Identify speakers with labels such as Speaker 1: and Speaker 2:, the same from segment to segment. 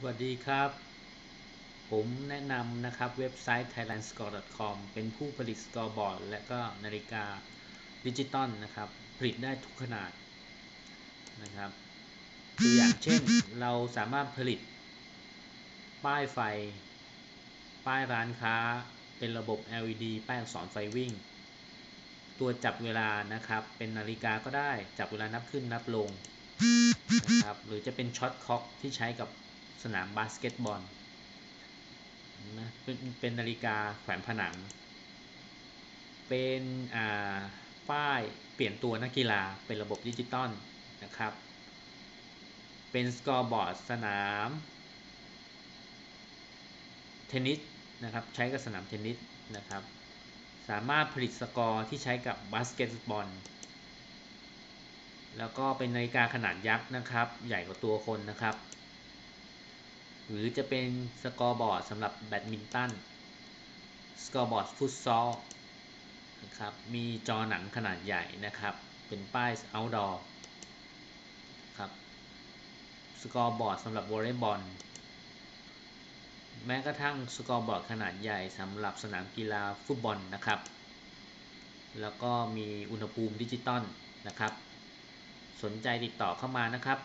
Speaker 1: สวัสดีครับ ผมแนะนำนะครับเว็บไซต์ thailandscore.com เป็นผู้ผลิตสกอร์บอร์ดและก็นาฬิกาดิจิตอลนะครับ ผลิตได้ทุกขนาดนะครับตัวอย่างเช่นเราสามารถผลิต ป้ายไฟ ป้ายร้านค้า เป็นระบบ LED ป้ายอักษรไฟวิ่ง ตัวจับเวลานะครับ เป็นนาฬิกาก็ได้จับเวลานับขึ้นนับลงนะครับหรือจะเป็นช็อตค็อกที่ใช้กับ สนามบาสเกตบอลนะเป็นเป็นนาฬิกาแขวนผนัง เป็นป้ายเปลี่ยนตัวนักกีฬาเป็นระบบดิจิตอลนะครับ เป็นสกอร์บอร์ดสนามเทนนิสนะครับใช้กับสนามเทนนิสนะครับ สามารถผลิตสกอร์ที่ใช้กับบาสเกตบอลแล้วก็เป็นนาฬิกาขนาดยักษ์นะครับ ใหญ่กว่าตัวคนนะครับ หรือจะเป็นสกอร์บอร์ดสำหรับแบดมินตัน สกอร์บอร์ดฟุตซอลนะครับ มีจอหนังขนาดใหญ่นะครับ เป็นป้าย outdoor ครับ สกอร์บอร์ดสำหรับวอลเลย์บอล แม้กระทั่งสกอร์บอร์ดขนาดใหญ่สำหรับสนามกีฬาฟุตบอลนะครับ แล้วก็มีอุณหภูมิดิจิตอลนะครับ สนใจติดต่อเข้ามานะครับ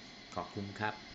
Speaker 1: 024296311 ขอบคุณครับ